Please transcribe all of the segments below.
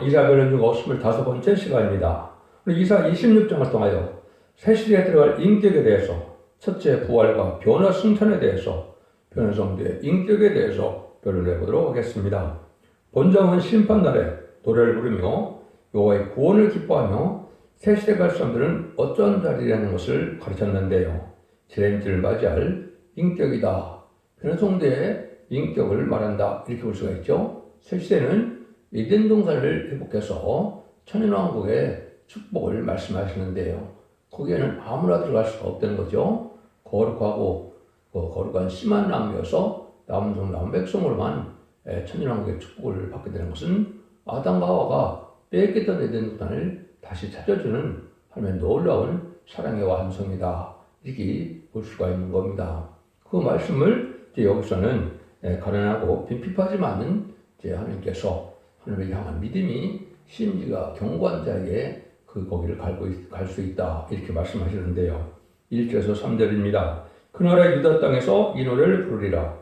오늘은 이사별 연주가 25번째 시간입니다. 이사 26장을 통하여 새 시대에 들어갈 인격에 대해서 첫째 부활과 변화 승천에 대해서 변화성도의 인격에 대해서 변론해 보도록 하겠습니다. 본장은 심판날에 노래를 부르며 여호와의 구원을 기뻐하며 새 시대 갈 사람들은 어떤 자리라는 것을 가르쳤는데요. 지렘지를 맞이할 인격이다. 변화성도의 인격을 말한다. 이렇게 볼 수가 있죠. 새 시대는 에덴 동산을 회복해서 천연왕국의 축복을 말씀하시는데요. 거기에는 아무나 들어갈 수가 없다는 거죠. 거룩하고 그 거룩한 심한 남이어서 남성 남백성으로만 천연왕국의 축복을 받게 되는 것은 아담과 하와가 뺏겼던 에덴 동산을 다시 찾아주는 하나님의 놀라운 사랑의 완성이다. 이렇게 볼 수가 있는 겁니다. 그 말씀을 여기서는 가난하고 빈핍하지 않은 하나님께서 하나님을 향한 믿음이 심지가 경고한 자에게 그 거기를 갈 수 있다. 이렇게 말씀하시는데요. 1절에서 3절입니다. 그 나라 유다 땅에서 이 노래를 부르리라.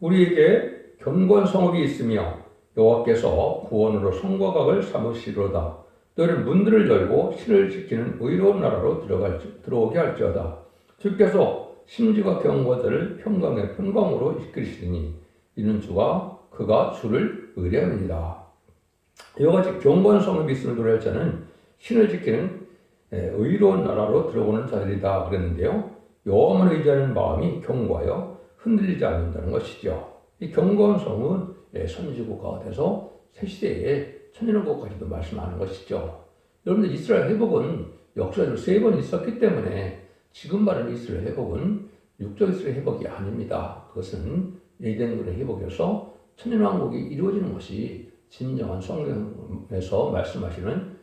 우리에게 견고한 성읍이 있으며 여호와께서 구원으로 성과 각을 삼으시로다. 너희는 문들을 열고 신을 지키는 의로운 나라로 들어갈, 들어오게 할지어다. 주께서 심지가 경고자를 평강의 평강으로 이끌시리니 이는 주가 그가 주를 의뢰합니다. 이와 같이 성읍이 있으면 노래할 자는 신을 지키는 의로운 나라로 들어오는 자들이다 그랬는데요. 여호와만 의지하는 마음이 경고하여 흔들리지 않는다는 것이죠. 이 경고한 성은 선지국가가 돼서 새 시대에 천년왕국까지도 말씀하는 것이죠. 여러분들 이스라엘 회복은 역사적으로 세 번 있었기 때문에 지금 말하는 이스라엘 회복은 육적 이스라엘 회복이 아닙니다. 그것은 에덴굴의 회복이어서 천년왕국이 이루어지는 것이 진정한 성경에서 말씀하시는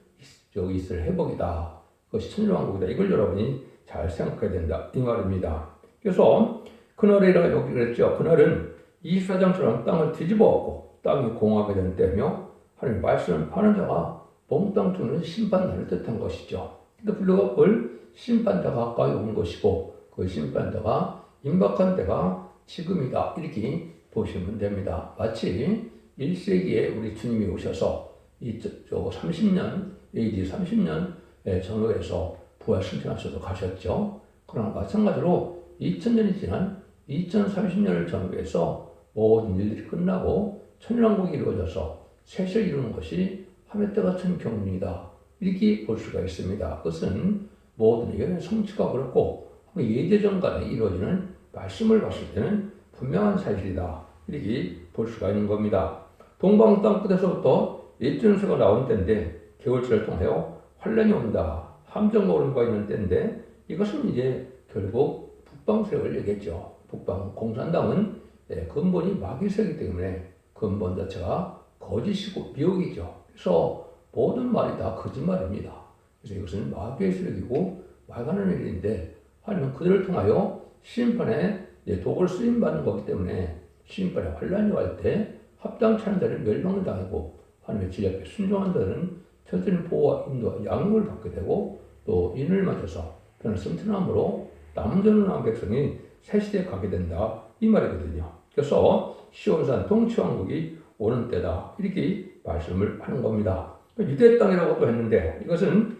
여기 있을 회복이다. 그것이 천년왕국이다. 이걸 여러분이 잘 생각해야 된다. 이 말입니다. 그래서 그날이라 여기 그랬죠. 그날은 24장처럼 땅을 뒤집어엎고 땅이 공하게 된 때며 하나님 말씀을 파는 자가 몽땅 주는 심판날을 뜻한 것이죠. 근데 불러가 볼 심판자가 가까이 온 것이고 그 심판자가 임박한 때가 지금이다. 이렇게 보시면 됩니다. 마치 1세기에 우리 주님이 오셔서 이, 저, 30년, AD 30년 전후에서 부활 승천하셔서 가셨죠. 그러나 마찬가지로 2000년이 지난 2030년을 전후해서 모든 일들이 끝나고 천년왕국이 이루어져서 셋을 이루는 것이 하멜 때 같은 경륜이다. 이렇게 볼 수가 있습니다. 그것은 모든 의견의 성취가 그렇고 예제전 간에 이루어지는 말씀을 봤을 때는 분명한 사실이다. 이렇게 볼 수가 있는 겁니다. 동방 땅 끝에서부터 예전세가 나온 때인데 개월절을 통하여 환란이 온다. 함정 노름과 있는 때인데 이것은 이제 결국 북방 세력을 얘기했죠. 북방 공산당은 근본이 마귀세이기 때문에 근본 자체가 거짓이고 미혹이죠. 그래서 모든 말이 다 거짓말입니다. 그래서 이것은 마귀의 세력이고 말가는 일인데 하나님은 그들을 통하여 심판에 독을 쓰임 받는 거기 때문에 심판에 환란이 갈때 합당치 않은 자를 멸망을 당하고 하나님의 지략에 순종한 자는 철저히 보호와 인도와 양육을 받게 되고 또 인을 맞아서 변을 승천함으로 남전한 백성이 새 시대에 가게 된다 이 말이거든요. 그래서 시온산 통치왕국이 오는 때다 이렇게 말씀을 하는 겁니다. 유대 땅이라고도 했는데 이것은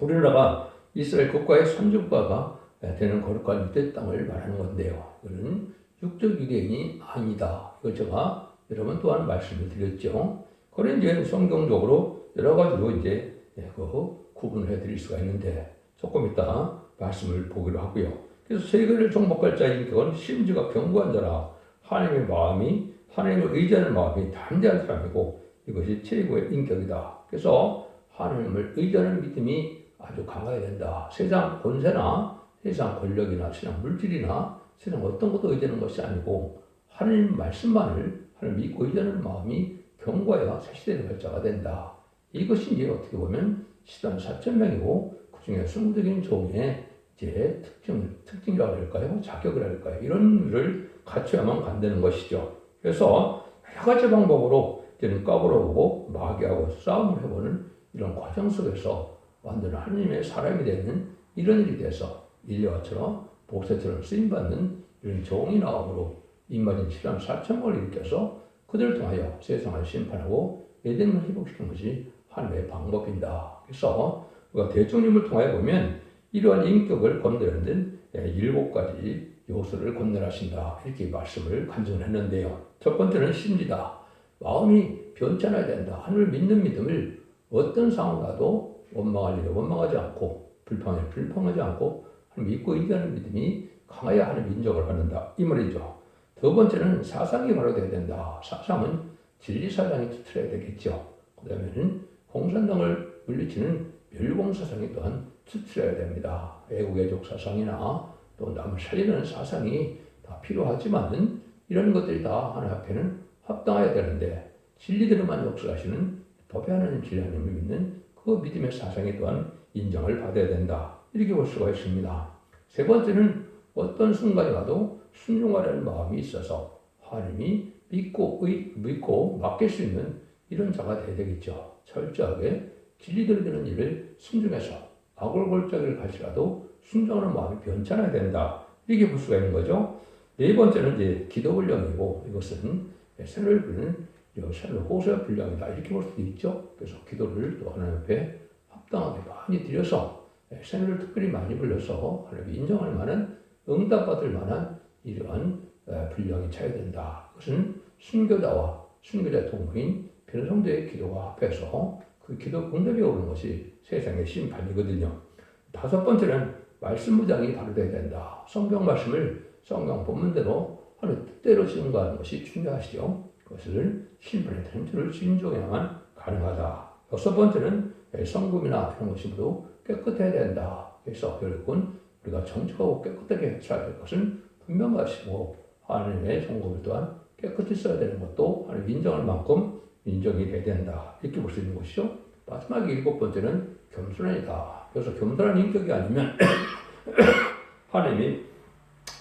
우리나라가 이스라엘 국가의 선주국가가 되는 거룩한 유대 땅을 말하는 건데요. 이거는 육적 유대인이 아니다. 이걸 제가 여러분 또한 말씀을 드렸죠. 그런 이제 성경적으로 여러 가지로 이제 그 구분해 드릴 수가 있는데 조금 이따 말씀을 보기로 하고요. 그래서 세계를 정복할 자인 그건 심지가 견고한 자라 하나님의 마음이 하나님을 의지하는 마음이 담대한 사람이고 이것이 최고의 인격이다. 그래서 하나님을 의지하는 믿음이 아주 강해야 된다. 세상 권세나 세상 권력이나 세상 물질이나 세상 어떤 것도 의지하는 것이 아니고 하나님 말씀만을 하나님 믿고 의지하는 마음이 경과야 새시대의 발자가 된다. 이것이 이제 어떻게 보면 시단 4천 명이고 그 중에 승부적인 종의 이제 특징, 특징이라고 할까요? 자격을 할까요? 이런 일을 갖춰야만 간다는 것이죠. 그래서 여러 가지 방법으로 이제는 까불어보고 마귀하고 싸움을 해보는 이런 과정 속에서 완전 하나님의 사람이 되는 이런 일이 돼서 일리와처럼 복세처럼 쓰임받는 이런 종이 나옴으로 입맞은 시간 4천을 일으켜서 그들을 통하여 세상을 심판하고 에덴을 회복시키는 것이 하나님의 방법이다. 그래서 우리가 대통령을 통하여 보면 이러한 인격을 건드리는 예, 일곱 가지 요소를 건너하신다. 이렇게 말씀을 간증했는데요. 첫 번째는 심리다. 마음이 변천해야 된다. 하늘을 믿는 믿음을 어떤 상황 가도 원망할 일에 원망하지 않고 불평에 불평하지 않고 믿고 인정하는 믿음이 강해야 하는 인정을 받는다. 이 말이죠. 두 번째는 사상이 바로 돼야 된다. 사상은 진리 사상이 투철해야 되겠죠. 그 다음에는 공산당을 물리치는 멸공 사상이 또한 투철해야 됩니다. 애국애족 사상이나 또 남을 살리는 사상이 다 필요하지만은 이런 것들이 다 하나 앞에는 합당해야 되는데 진리대로만 역사하시는 법에 하나님 진리 하나님을 믿는 그 믿음의 사상이 또한 인정을 받아야 된다. 이렇게 볼 수가 있습니다. 세 번째는 어떤 순간에 가도 순종하려는 마음이 있어서 하나님이 믿고 의, 믿고 맡길 수 있는 이런 자가 되어야 되겠죠. 철저하게 진리대로 되는 일을 순종해서 아골골짜기를 갈지라도 순종하는 마음이 변찮아야 된다. 이렇게 볼 수가 있는 거죠. 네 번째는 이제 기도 훈련이고 이것은 새를 부르는 새를 호소의 분량이다. 이렇게 볼 수도 있죠. 그래서 기도를 또 하나님 앞에 합당하게 많이 드려서 새를 특별히 많이 불려서 하나님이 인정할 만한 응답받을 만한 이러한 분량이 차야 된다. 그것은 순교자와 순교자 동무인 변성도의 기도가 합해서 그 기도 응답이 오는 것이 세상의 심판이거든요. 다섯 번째는 말씀 무장이 바로 돼야 된다. 성경 말씀을 성경 본문대로 하는 뜻대로 증거하는 것이 중요하시죠. 그것을 심판의 tem줄을 진정해야만 가능하다. 여섯 번째는 성금이나 이런 것이 모두 깨끗해야 된다. 그래서 결국은 우리가 정직하고 깨끗하게 살아야 될 것은 분명하시고 하나님의 성금 또한 깨끗이 써야 되는 것도 하나님 인정할 만큼 인정이 돼야 된다. 이렇게 볼 수 있는 것이죠. 마지막 일곱 번째는 겸손이다. 그래서 겸손한 인격이 아니면 하나님이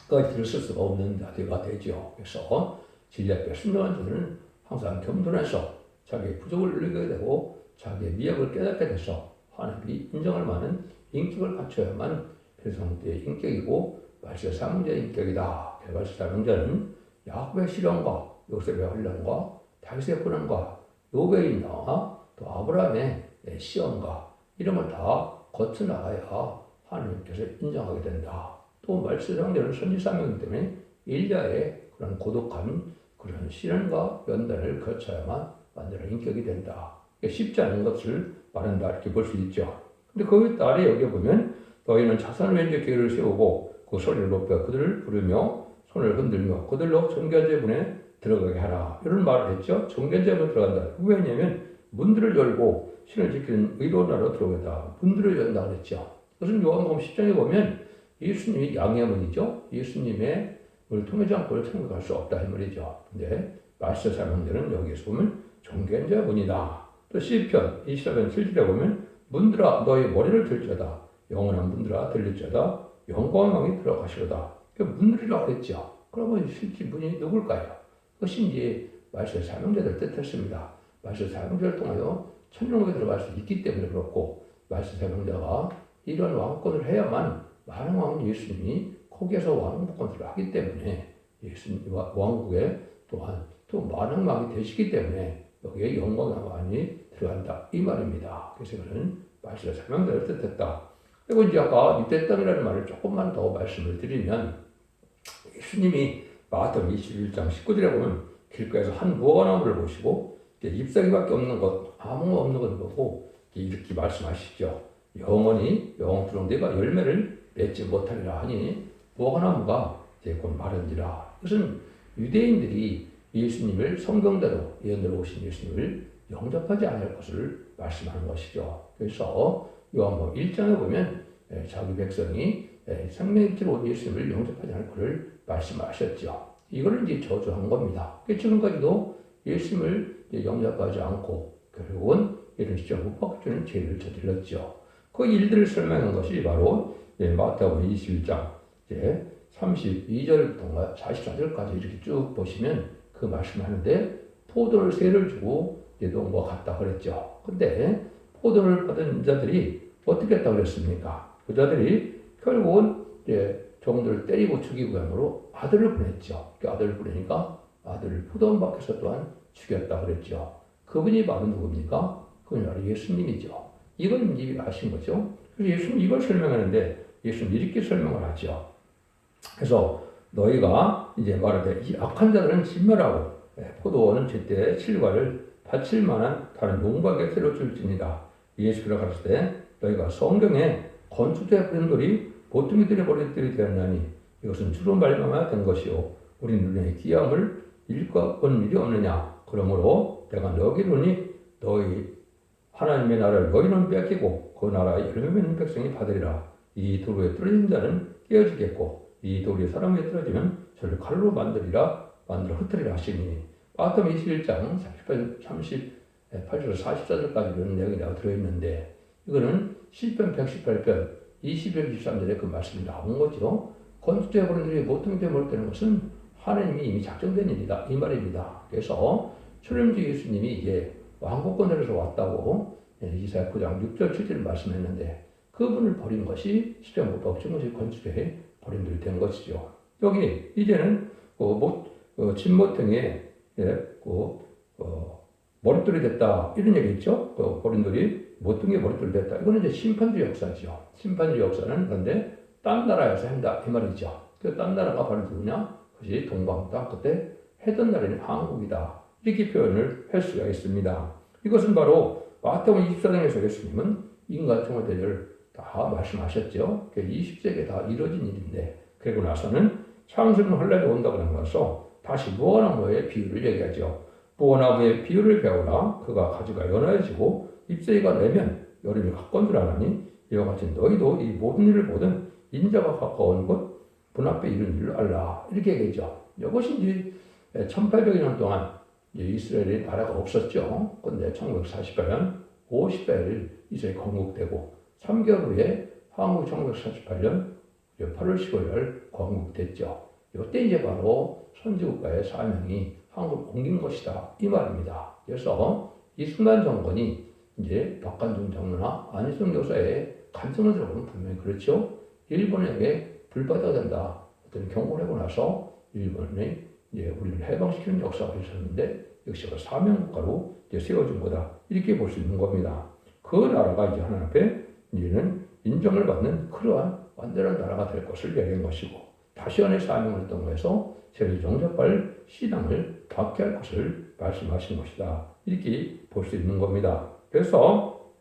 까지 쓸 수가 없는 자가 되죠. 그래서 진리 앞에 순종한 자들은 항상 겸손해서 자기의 부족을 느끼게 되고 자기의 미약을 깨닫게 돼서 하나님이 인정할 만한 인격을 갖춰야만 배성대의 인격이고 말세 사명자의 인격이다. 말세 사명자는 야곱의 시련과 요셉의 환란과 다윗의 고난과 인당과 또 아브라함의 시험과 이런 걸 다 거쳐 나가야 하나님께서 인정하게 된다. 또 말세 사명자는 선지 사명 때문에 일자의 그런 고독한 그런 시련과 연단을 거쳐야만 완전한 인격이 된다. 쉽지 않은 것을 말한다 이렇게 볼 수 있죠. 근데 거기 아래 여기 보면 너희는 자선 왼쪽 기회를 세우고 그 소리를 높여 그들을 부르며 손을 흔들며 그들로 정견제문에 들어가게 하라. 이런 말을 했죠. 정견제문 들어간다. 왜냐하면 문들을 열고 신을 지키는 의로운 나라로 들어오겠다. 문들을 연다 그랬죠. 그것은 요한복음 10장에 보면 예수님이 양의 문이죠. 예수님의 을 통하지 않고는 천국 갈 수 없다 이 말이죠. 근데 마시아 사람들은 여기서 보면 종견자 문이다. 또 시편 24편 7절에 보면 문들아 너의 머리를 들자다. 영원한 문들아 들릴자다. 영광왕이 들어가시로다. 그 문들이라고 했죠. 그러면 실제 문이 누굴까요? 그것이 이제 마시아 사명자들 뜻했습니다. 마시아 사명자를 통하여 천국에 들어갈 수 있기 때문에 그렇고 마시아 사명자가 이런 왕권을 해야만 많은 왕은 예수님이 거기에서 왕복권을 하기 때문에 예수님 왕국에 또한 또 많은 왕이 되시기 때문에 여기에 영광이 많이 들어간다 이 말입니다. 그래서 이거는 말씀의 설명대로 뜻했다. 그리고 이제 아까 밑에 땅이라는 말을 조금만 더 말씀을 드리면 예수님이 마태복음 21장 19절에 보면 길가에서 한 무화과나무를 보시고 잎사귀밖에 없는 것 아무 없는 것 보고 이렇게 말씀하시죠. 영원히 영원토록 내가 열매를 맺지 못하리라 하니 무화과나무가 이제 곧 마른지라. 그것은 유대인들이 예수님을 성경대로 예언대로 오신 예수님을 영접하지 않을 것을 말씀하는 것이죠. 그래서 요한복음 1장에 보면 예, 자기 백성이 예, 생명일지로 온 예수님을 영접하지 않을 것을 말씀하셨죠. 이거를 이제 저주한 겁니다. 지금까지도 예수님을 영접하지 않고 결국은 이런 시절 못 박주는 죄를 저질렀죠. 그 일들을 설명한 것이 바로 예, 마태복음 21장 이제 32절부터 44절까지 이렇게 쭉 보시면 그 말씀하는데 포도를 세를 주고 농부가 갔다 그랬죠. 근데 포도를 받은 자들이 어떻게 했다고 그랬습니까? 그 자들이 결국은 이제 종들을 때리고 죽이고 함으로 아들을 보냈죠. 그 아들을 보내니까 아들을 포도원 밖에서 또한 죽였다 그랬죠. 그분이 바로 누굽니까? 그분이 바로 예수님이죠. 이건 이미 아신 거죠. 그래서 예수님 이걸 설명하는데 예수님 이렇게 설명을 하죠. 그래서 너희가 이제 말하되 이 악한 자들은 진멸하고 예, 포도원은 제때 실과를 바칠 만한 다른 용박에 새로 줄지니다. 예수께서 가르칠 때 너희가 성경에 건축대 분들이 보통이들의 머리들이 되었나니 이것은 주로 말미암아 된 것이요. 우리 눈에 기함을 일과본 일이 없느냐? 그러므로 내가 너희로니 너희 하나님의 나라를 너희는 뺏기고 그 나라의 열매 맺는 백성이 받으리라. 이 도로에 떨어진 자는 깨어지겠고 이 돌이 사람에게 떨어지면 저를 칼로 만들리라 만들어 흩트리라 하시니. 마태음 21장 38, 38절 44절까지 이런 내용이 나 들어있는데 이거는 시편 118편 20편 23절에 그 말씀이 나온 거죠. 건축자 보통 되물 때는 것은 하나님이 이미 작정된 일이다 이 말입니다. 그래서 출림주 예수님이 이제 왕국권에서 왔다고 예, 이사야 9장 6절 7절 말씀했는데 그분을 버린 것이 박진 것이 건축에 버림들이 된 것이죠. 여기 이제는 그 못, 어, 진모탱에 예, 그, 어, 머릿돌이 됐다 이런 얘기 있죠. 그 버림들이 모퉁이에 머릿돌이 됐다. 이거는 이제 심판주 역사죠. 심판주 역사는 그런데 딴 나라에서 한다 이 말이죠. 그딴 나라가 바로 누구냐? 그것이 동방 땅 그때 해던 나라는 한국이다. 이렇게 표현을 할 수가 있습니다. 이것은 바로 마태복음 24장에서 예수님은 인간 대결을 다 말씀하셨죠. 20세기에 다 이루어진 일인데 그리고 나서는 창세는 혼란이 온다고 하는 것서 다시 무화나무의 비유를 얘기하죠. 무화나무의 비유를 배우라 그가 가지가 연화해지고 잎새가 내면 여름이 가까운 줄 아나니 이와 같이 너희도 이 모든 일을 보든 인자가 가까운 곳 문 앞에 이런 일을 알라 이렇게 얘기하죠. 이것이 이제 1800년 동안 이스라엘의 나라가 없었죠. 그런데 1948년 50배를 이스라엘 건국되고 3개월 후에 한국 1948년 8월 15일 건국됐죠. 이때 이제 바로 선지국가의 사명이 한국을 옮긴 것이다. 이 말입니다. 그래서 이순만 정권이 이제 박관중 장로나 안희성 교사의 간청을 들어보면 분명히 그렇죠. 일본에게 불받아야 된다. 어떤 경고를 하고 나서 일본이 이제 우리를 해방시키는 역사가 있었는데 역시 그 사명국가로 이제 세워진 거다. 이렇게 볼 수 있는 겁니다. 그 나라가 이제 하나님 앞에 이제는 인정을 받는 그러한 완전한 나라가 될 것을 얘기한 것이고 다시 안의 사명을 거에서 세계 정착발 신앙을 받게 할 것을 말씀하신 것이다. 이렇게 볼 수 있는 겁니다. 그래서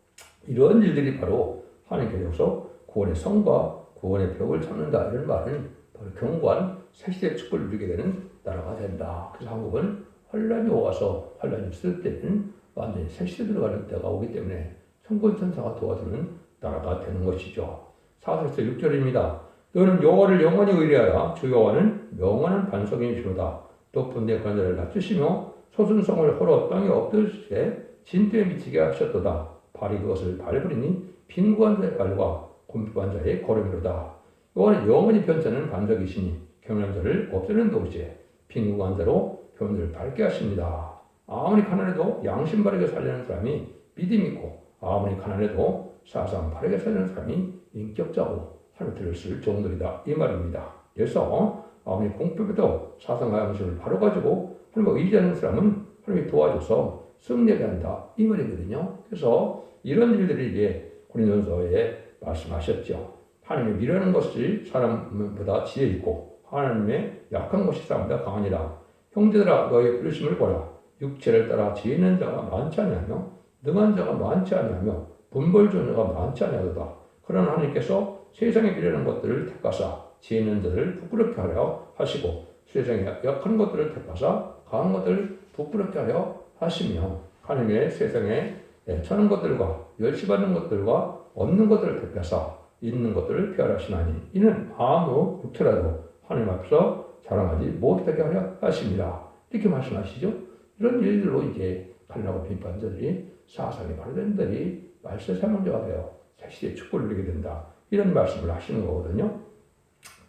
이런 일들이 바로 하나님께서 구원의 성과 구원의 벽을 찾는다 이런 말은 바로 경고한 새시대 축복을 누리게 되는 나라가 된다. 그래서 한국은 환란이 와서 환란이 있을 때는 완전히 새시대 들어가는 때가 오기 때문에 천군천사가 도와주는 나라가 되는 것이죠. 사절서 6절입니다. 너는 여호와를 영원히 의뢰하라. 주 여호와는 영원한 반석이시로다. 높은 데 관절을 낮추시며 소순성을 헐어 땅에 엎드리시되 진토에 미치게 하셨도다. 발이 그것을 밟으리니 빈구한 자의 발과 곰핍한 자의 걸음이로다. 여호와는 영원히 변찮은 반석이시니 경멸한 자를 없애는 도시에 빈구한 자로 교훈을 밝게 하십니다. 아무리 가난해도 양심 바르게 살려는 사람이 믿음 있고 아무리 가난해도 사상 바르게 살려는 사람이 인격자고 들을 쓸 정도이다 이 말입니다. 그래서 아무리 공표해도 사상과 양심을 바로 가지고 하나님과 의지하는 사람은 하나님이 도와줘서 승리하게 한다 이 말이거든요. 그래서 이런 일들이 이제 고린도서에 말씀하셨죠. 하나님이 미련한 것이 사람보다 지혜 있고 하나님의 약한 것이 사람보다 강하니라. 형제들아 너의 부르심을 보라. 육체를 따라 지혜 있는 자가 많지 아니하며 능한 자가 많지 아니하며 분벌 자가 많지 아니하도다. 그러나 하나님께서 세상에 미련한 것들을 택하사 지혜 있는 자들을 부끄럽게 하려 하시고 세상에 약한 것들을 택하사 강한 것들을 부끄럽게 하려 하시며 하나님의 세상에 천한 것들과 멸시받는 것들과 없는 것들을 택하사 있는 것들을 피하시나니 이는 아무 육체라도 하나님 앞에서 자랑하지 못하게 하려 하십니다. 이렇게 말씀하시죠. 이런 일들로 이제 칼나고 비판자들이 사상이 바르된 들이 말세 되어 새 시대 축복을 누리게 된다. 이런 말씀을 하시는 거거든요.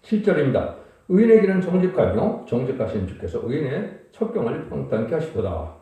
7절입니다. 의인의 길은 정직하며 정직하신 주께서 의인의 첩경을 평탄케 하시도다.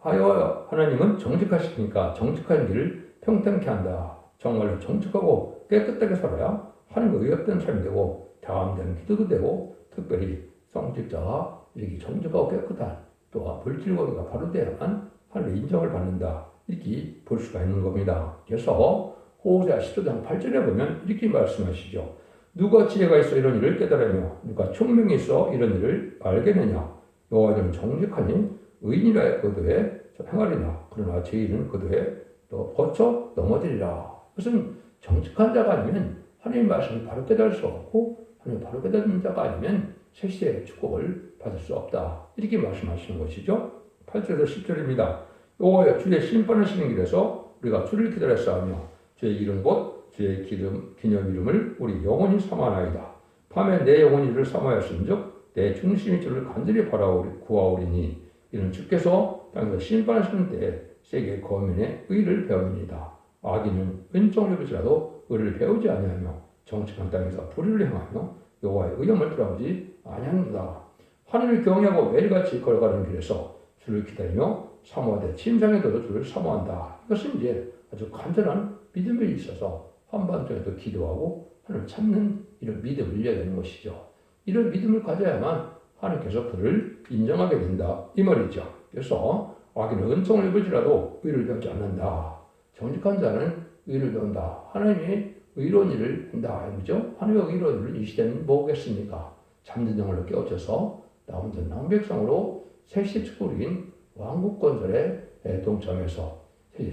하여 하나님은 정직하시니까 정직한 길을 평탄케 한다. 정말로 정직하고 깨끗하게 살아야 하나님과 의협된 삶이 되고 다음되는 기도도 되고 특별히 성직자가 이렇게 정직하고 깨끗한 또한 물질관계가 바로 돼야만 하나님의 인정을 받는다. 이렇게 볼 수가 있는 겁니다. 그래서 호세아 10장 8절에 보면 이렇게 말씀하시죠. 누가 지혜가 있어 이런 일을 깨달으며 누가 총명이 있어 이런 일을 알겠느냐? 여호와는 정직하니 의인이라 거두에 행하리라. 그러나 죄인은 거두에 또 거쳐 넘어지리라. 그것은 정직한 자가 아니면 하나님의 말씀을 바로 깨달을 수 없고 하나님 바로 깨닫는 자가 아니면 세시의 축복을 받을 수 없다. 이렇게 말씀하시는 것이죠. 8절에서 10절입니다. 여호와여 주의 심판하시는 길에서 우리가 주를 기다렸사오며 주의 이름 곧 주의 기름, 기념 이름을 우리 영원히 삼아나이다. 밤에 내 영혼이 를 삼아였은즉 내 중심이 주를 간절히 바라오리 구하오리니 이는 주께서 땅에서 심판하시는 때에 세계 거민의 의를 배웁니다. 악인은 은총을 입을지라도 의를 배우지 아니하며 정직한 땅에서 불의를 행하며 여호와의 의험을 돌아오지 아니하는다. 하늘을 경외하고 매일같이 걸어가는 길에서 주를 기다리며 사모하되 침상에도 주를 사모한다. 이것은 이제 아주 간절한 믿음이 있어서 한밤중에도 기도하고 하나님을 찾는 이런 믿음을 이어야 되는 것이죠. 이런 믿음을 가져야만 하나님께서 그를 인정하게 된다. 이 말이죠. 그래서 악인은 은총을 입을지라도 의를 배우지 않는다. 정직한 자는 의를 배운다. 하나님이 의로운 일을 한다. 그죠? 하나님의 의로운 일을 이 시대는 뭐겠습니까? 잠든 영을 깨우쳐서 나온 낭백성으로 세시 축구인 왕국 건설에 동참해서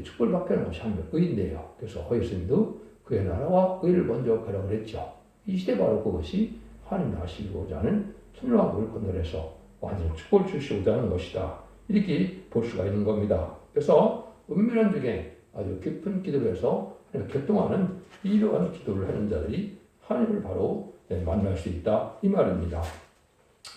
축구를 받게 하는 것이 하나님의 의인데요. 그래서 허예스님도 그의 나라와 의를 먼저 가라고 그랬죠. 이 시대 바로 그것이 하나님 하시고자 하는 천일왕국을 건설해서 완전 축복을 주시고자 하는 것이다. 이렇게 볼 수가 있는 겁니다. 그래서 은밀한 중에 아주 깊은 기도를 해서 격동하는 이러한 기도를 하는 자들이 하나님을 바로 네, 만날 수 있다. 이 말입니다.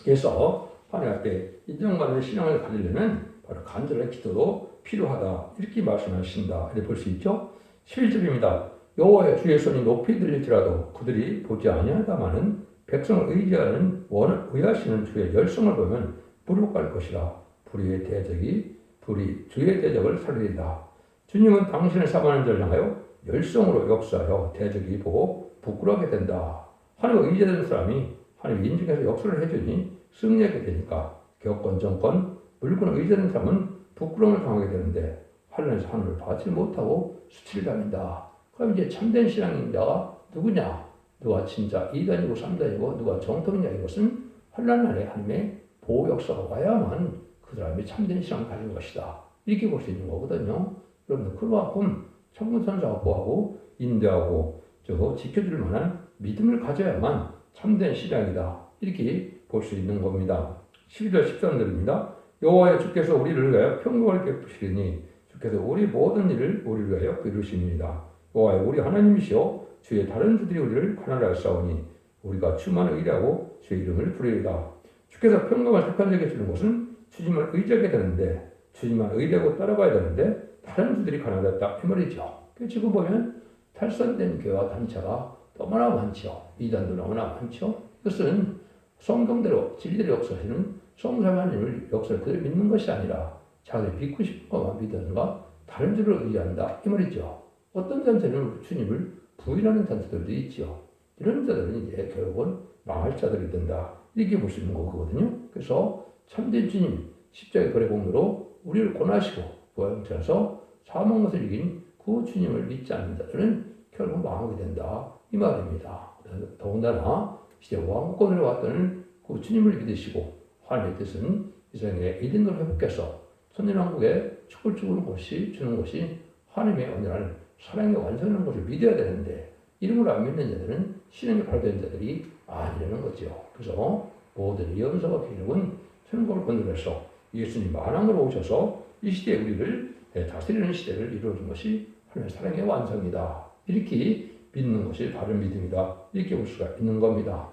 그래서 하나님 앞에 인정받는 신앙을 가지려면 바로 간절한 기도도 필요하다. 이렇게 말씀하신다. 이렇게 볼 수 있죠. 11절입니다. 여호와의 주의 손이 높이 들릴지라도 그들이 보지 아니하다마는 백성을 의지하는 원 의하시는 주의 열성을 보면 부룩할 것이라 불의의 대적이 불의 주의 대적을 살리리다. 주님은 당신을 사모하는 자를 향하여 열성으로 역사하여 대적이 보고 부끄러게 된다. 하나님을 의지하는 사람이 하나님 인중에서 역사를 해주니 승리하게 되니까 격권 정권 물건을 의지하는 사람은 부끄러움을 당하게 되는데 하나님에서 하늘을 받지 못하고 수치를 당한다. 그럼 이제 참된 신앙인자가 누구냐? 누가 진짜 2단이고 3단이고 누가 정통이냐 이것은 환란 안에 하나님의 보호 역사가 와야만 그 사람이 참된 신앙을 가진 것이다. 이렇게 볼 수 있는 거거든요. 여러분들 그만큼 천군천사가 보하고 인도하고 저 지켜줄 만한 믿음을 가져야만 참된 신앙이다. 이렇게 볼 수 있는 겁니다. 12절 13절입니다. 여호와의 주께서 우리를 위하여 평강을 베푸시리니 주께서 우리 모든 일을 우리를 위하여 이루십니다. 여호와의 우리 하나님이시여 주의 다른 주들이 우리를 가난하였사오니 우리가 주만 의라고 주의 이름을 부르리다. 주께서 평강을 자에게 주는 것은 주님을 의지하게 되는데 주님만 의라고 따라가야 되는데 다른 주들이 가난하다 이 말이죠. 그 지금 보면 탈선된 교회와 단체가 너무나 많죠. 이단도 너무나 많죠. 이것은 성경대로 진리대로 역사하시는 하나님을 역사를 그대로 믿는 것이 아니라 자기들 믿고 싶은 것만 믿는가 다른 주를 의지한다 이 말이죠. 어떤 단체는 주님을 부인하는 단체들도 있죠. 이런 자들은 이제 결국은 망할 자들이 된다. 이렇게 볼 수 있는 거거든요. 그래서 참된 주님 십자가의 거래 공로로 우리를 권하시고 부활영체해서 사망 것을 이긴 그 주님을 믿지 않는 자들은 결국 망하게 된다. 이 말입니다. 더군다나 이제 왕권을 왔던 그 주님을 믿으시고 하나님의 뜻은 이 세상에 이든을 회복해서 천년왕국에 축을 주는 것이 주는 것이 하나님의 언연한 사랑의 완성하는 것을 믿어야 되는데 이름을 안 믿는 자들은 신앙이 발된 자들이 아니라는 거죠. 그래서 모든 예언서와 기록은 천국을 건설해서 예수님 만왕으로 오셔서 이 시대에 우리를 다스리는 시대를 이루어준 것이 하나님의 사랑의 완성이다. 이렇게 믿는 것이 바른 믿음이다. 이렇게 볼 수가 있는 겁니다.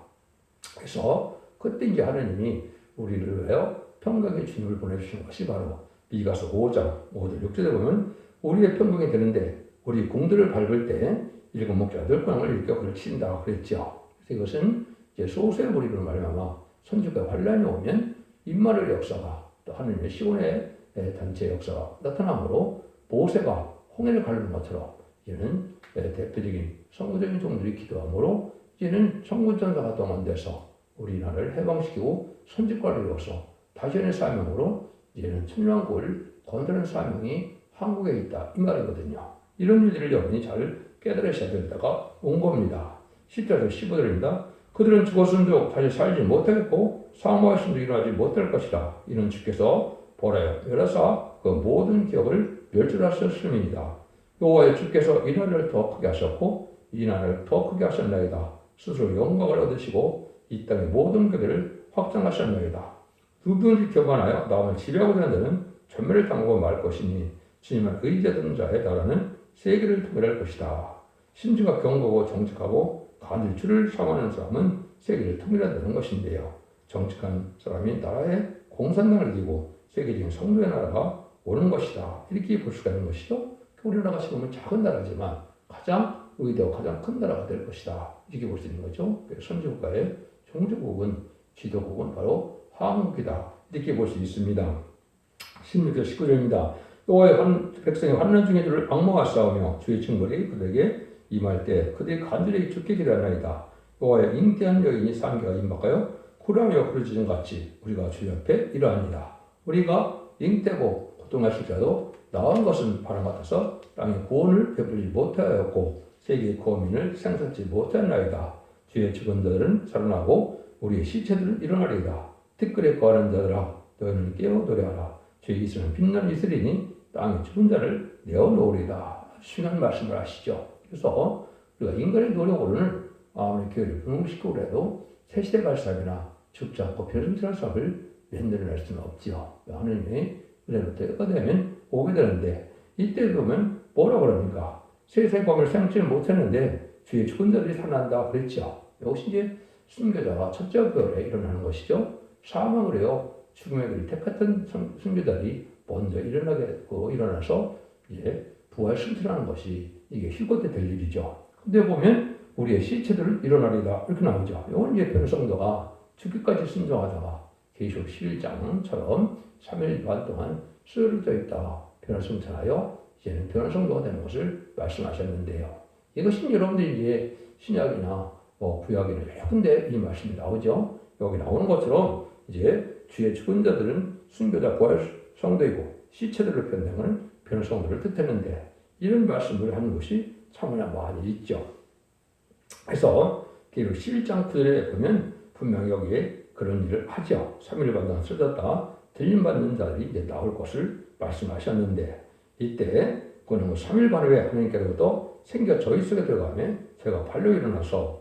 그래서 그때 이제 하나님이 우리를 위하여 평강의 주님을 보내주신 것이 바로 미가서 5장 5절 6절에 보면 우리의 평강이 되는데 우리 공들을 밟을 때 일곱 목자들 권을 일으켜 그를 친다 그랬죠. 그래서 이것은 이제 소수의 무리로 말하마 선지과 환란이 오면 인마를 역사가 또 하느님의 시온의 단체 역사가 나타나므로 모세가 홍해를 가르는 것처럼 이제는 대표적인 선구적인 종들이 기도함으로 이제는 선구전사가 동원돼서 우리나라를 해방시키고 선지과를 이뤄서 다시의 사명으로 이제는 천년왕국을 건드는 사명이 한국에 있다 이 말이거든요. 이런 일들을 여러분이 잘 깨달으셔야 된다가 온 겁니다. 10절에서 15절입니다. 그들은 죽었음도 다시 살지 못하겠고 사모하심도 일어나지 못할 것이다. 이는 주께서 보라요. 여러사 그 모든 기업을 멸절하셨음이니이다. 여호와의 주께서 이 날을 더 크게 하셨고 이 날을 더 크게 하셨나이다. 스스로 영광을 얻으시고 이 땅의 모든 교회를 확장하셨나이다. 누구든지 교만하여 남을 지배하고자 하는 자는 전멸을 당하고 말 것이니 주님을 의지하던 자의 나라는 세계를 통일할 것이다. 심지가 경고고 정직하고 줄을 삼하는 사람은 세계를 통일한다는 것인데요. 정직한 사람이 나라에 공산당을 이기고 세계적인 성도의 나라가 오는 것이다. 이렇게 볼 수가 있는 것이죠. 우리나라가 지금은 작은 나라지만 가장 의대와 가장 큰 나라가 될 것이다. 이렇게 볼 수 있는 거죠. 선진국가의 종주국은 지도국은 바로 한국이다. 이렇게 볼 수 있습니다. 16절 19절입니다. 여호와의 한 백성의 환난 중에 들을 악마가 싸우며 주의 증거리 그들에게 임할 때 그들이 간절히 죽게 기도하나이다. 여호와의 인기한 여인이 상계가 임박하여 쿨하며 부르짖은 같이 우리가 주 옆에 이러합니다. 우리가 잉태고 고통하실지라도 나은 것은 바람 같아서 땅에 구원을 베풀지 못하였고 세계의 거민을 생산치 못했나이다. 주의 자들은 살아나고 우리의 시체들은 일어나리이다. 티끌에 거하는 자들아 너희는 깨어 노래하라. 주의 이스는 빛나는 이슬이니 땅에 죽은 자를 내어놓으리다. 중요한 말씀을 하시죠. 그래서 우리가 인간의 노력으로는 아무리 교회를 분홍시키고 그래도 새시대 갈 사람이나 죽지 않고 변성할 사람을 만들어낼 수는 없지요. 하느님이 그대로 때가 되면 오게 되는데 이때 보면 뭐라 그럽니까? 세세 범을 생치 못했는데 주의 죽은 자들이 살아난다 그랬죠. 역시 이제 순교자가 첫째 별에 일어나는 것이죠. 사망을 해요. 죽음의 길을 택했던 순교자들이 먼저 일어나게 됐고 일어나서 이제 부활 승천하는 것이 이게 때될 일이죠. 근데 보면 우리의 시체들을 일어나리다 이렇게 나오죠. 이건 이제 변성도가 죽기까지 순종하다가 계시록 11장처럼 3일 반 동안 쓰러져 있다. 변화승천하여 이제는 변화성도가 되는 것을 말씀하셨는데요. 이것은 여러분들이 이제 신약이나 뭐 구약이나 여러 군데 이 말씀이 나오죠. 여기 나오는 것처럼 이제 주의 죽은 자들은 순교자 부활 성도이고 시체들을 변명하는 변성도를 뜻했는데 이런 말씀을 하는 것이 참으나 많이 있죠. 그래서 기록 11장 9절에 보면 분명히 여기에 그런 일을 하죠. 3일 반당 쓰졌다 들림 받는 자들이 이제 나올 것을 말씀하셨는데 이때 그는 3일 반 후에 하나님께로부터 생겨 저희 속에 들어가면 제가 발로 일어나서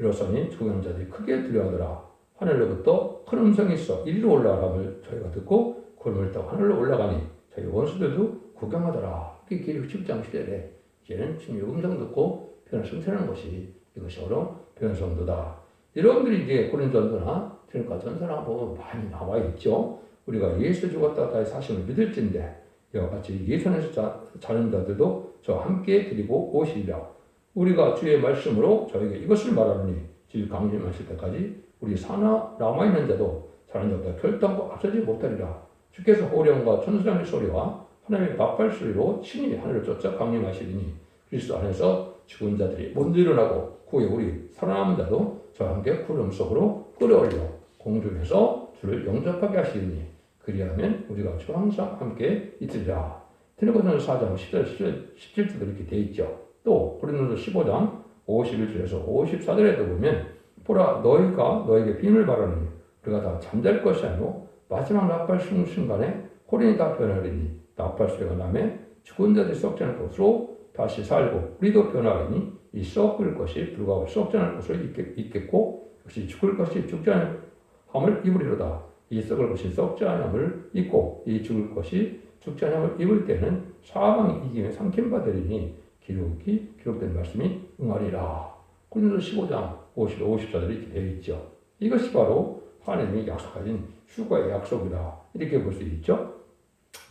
일어서니 죽은 자들이 크게 두려워하더라. 하늘로부터 큰 음성이 있어 이리로 올라가람을 저희가 듣고 구름을 타고 하늘로 올라가니 저희 원수들도 구경하더라. 그게 기록 10장 10절에 이제는 주님의 음성 듣고 변을 승천하는 것이 이것이 바로 변성도다. 여러분들이 이제 고린도나 그러니까 전서나 보면 많이 나와 있죠. 우리가 예수 죽었다 다시 사심을 믿을진데 이와 같이 예수 안에서 자는 자들도 저와 함께 드리고 오시리라. 우리가 주의 말씀으로 저에게 이것을 말하느니 주 강림하실 때까지 우리 사나 남아있는 자도 자는 자보다 결단코 앞서지 못하리라. 주께서 호령과 천사장의 소리와 하나님의 나팔 소리로 친히 하늘을 쫓아 강림하시리니 그리스도 안에서 죽은 자들이 먼저 일어나고 후에 우리 살아남은 자도 저와 함께 구름 속으로 끌어올려 공중에서 주를 영접하게 하시리니 그리하면 우리가 주 항상 함께 있으리라. 테레고전 4장 10절, 17절도 이렇게 되어 있죠. 또 고린도서 15장 51절에서 54절에도 보면 보라 너희가 너에게 빔을 바라니 우리가 다 잠잘 것이 아니고 마지막 나팔 순간에 호린이 다 변하리니 나팔 소리가 나면 죽은 자들이 썩지 않을 것으로 다시 살고 우리도 변하리니 이 썩을 것이 불구하고 썩지 않을 것으로 있겠 고 역시 죽을 것이 죽지 않을 함을 입으리로다. 이 썩을 것이 썩지 않음을 입고 이 죽을 것이 죽지 않음을 입을 때는 사망이 이김에 삼킴 받으리니 기록이 기록된 말씀이 응하리라. 고린도 15장 50, 54절이 이렇게 되어 있죠. 이것이 바로 하나님이 약속하신 휴가의 약속이다. 이렇게 볼 수 있죠.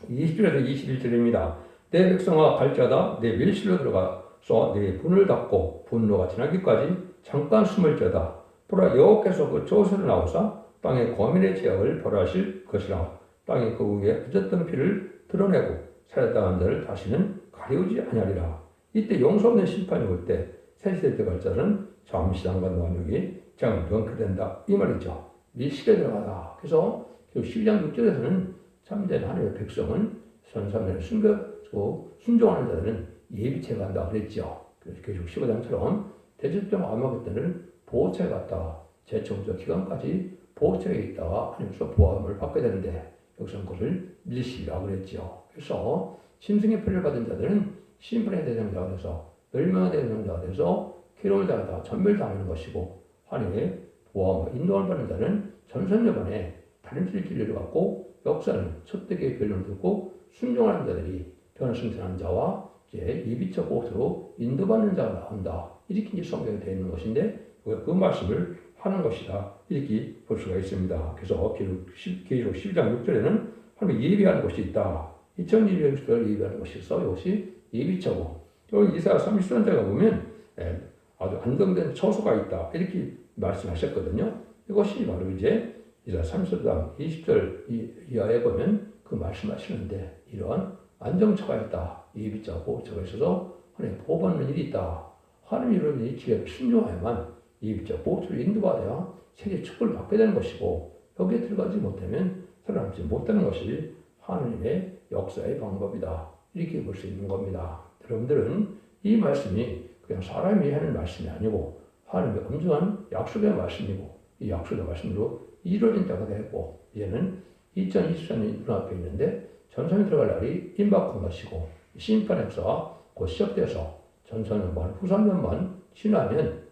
20절에서 21절입니다. 내 백성아 갈자다 내 밀실로 들어가서 내 분을 닫고 분노가 지나기까지 잠깐 숨을 자다. 보라 여호께서 그 조서를 나오사 땅의 거민의 죄악을 벌하실 것이라 땅이 그 위에 흩었던 피를 드러내고 살았다한 자를 다시는 가리우지 아니하리라. 이때 용서 없는 심판이 올 때 세시대 때갈 자는 잠시 장관 노력이 장을 명쾌된다. 이 말이죠. 밀실에 들어가다. 그래서 12장 6절에서는 참된 하나님의 백성은 선사면을 숨겨주고 순종하는 자들은 예비체가 한다 그랬죠. 그래서 계속 15장처럼 대접병 암흑했다는 보호체가 갔다가 재청소 기간까지 보호체에 있다가 하나님께서 보호함을 받게 되는데 여기서는 그것을 밀시라고 그랬죠. 그래서 심승의 표를 받은 자들은 심판의 대상자가 돼서 멸망의 대상자가 돼서 괴로움을 당하다가 전멸당하는 것이고 하나님의 보호함과 인도를 받는 자는 전선여번에 다른 길을 갖고 역사는 첫대기의 변론을 듣고 순종하는 자들이 변화승천한 자와 이제 예비적 옷으로 인도받는 자가 나온다. 이렇게 이제 성경에 되어 있는 것인데 그, 그 말씀을 하는 것이다. 이렇게 볼 수가 있습니다. 그래서 계속 12장 6절에는 하나님 예비하는 것이 있다. 2021년을 예비하는 것이 있어. 이것이 예비처고. 또 이사야 30선자가 보면 예, 아주 안정된 처소가 있다. 이렇게 말씀하셨거든요. 이것이 바로 이제 이사 30장 20절 이하에 보면 그 말씀하시는데 이런 안정처가 있다. 예비자 보호처가 있어서 하나님 보호받는 일이 있다. 하나님 이런 이 지혜를 순종하야만 예비자 보호처를 인도받아야 세계 축복을 받게 되는 것이고 여기에 들어가지 못하면 살아남지 못하는 것이 하나님의 역사의 방법이다. 이렇게 볼 수 있는 겁니다. 여러분들은 이 말씀이 그냥 사람이 하는 말씀이 아니고 하나님의 엄중한 약속의 말씀이고 이 약속의 말씀으로 이루어진 때가 되고 얘는 2024년이 눈앞에 있는데 전선에 들어갈 날이 임박한 것이고 심판의 역사가 곧 시작돼서 전선은만 후산면만 지나면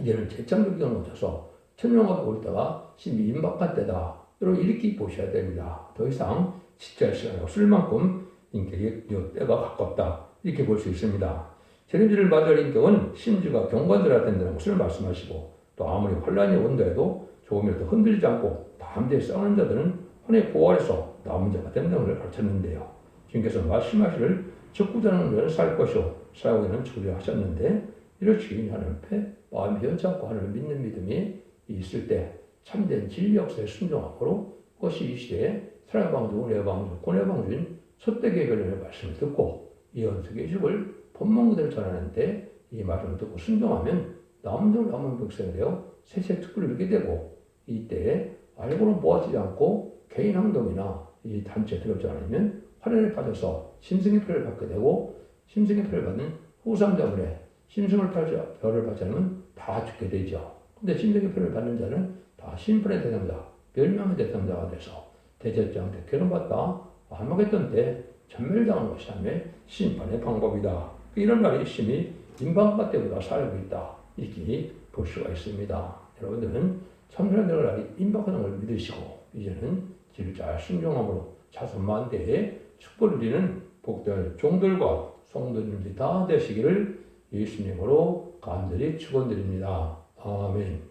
이제는 재창조기가 놓쳐서 천명하게 오르다가 심히 임박한 때다. 이렇게 보셔야 됩니다. 더 이상 지체할 시간이 없을 만큼 인격이 때가 가깝다. 이렇게 볼 수 있습니다. 챌린지를 맞이할 인격은 심지가 경관들어야 된다는 것을 말씀하시고 또 아무리 혼란이 온다해도 조금이라도 흔들리지 않고 담대히 싸우는 자들은 하나의 보호 아래서 남은 자가 된다는 것을 가르쳤는데요. 주님께서 말씀하시를 적구자는 자는 살 것이요 싸우기는 주려하셨는데 이렇게 하나님 앞에 마음이 않고 하나님을 믿는 믿음이 있을 때 참된 진리 역사에 순종함으로 그것이 이 시대에 사랑의 방주, 은혜의 방주, 권의 방주인 결론의 말씀을 듣고 이 연속의 집을 본문 그대로 전하는데 이 말씀을 듣고 순종하면 남들 남은 백성이 되어 세세 특권을 누리게 되고 이때 알고는 모아지지 않고 개인 행동이나 이 단체에 들어오지 않으면 화련에 빠져서 심승의 표를 받게 되고 심승의 표를 받는 후상자분의 심승을 팔자 별을 받지 않으면 다 죽게 되죠. 근데 심승의 표를 받는 자는 다 심판의 대상자, 멸망의 대상자가 돼서 대제장한테 괴롭받다 암흑했던 때 전멸당하는 것이 하나님의 심판의 방법이다. 이런 말이 심히 인방과 때보다 살고 있다. 이렇게 볼 수가 있습니다. 여러분들은 참선의 날이 임박하는 걸 믿으시고 이제는 잘 순종함으로 자손만대에 축복을 드리는 복될 종들과 성도님들이 다 되시기를 예수님으로 간절히 축원드립니다. 아멘.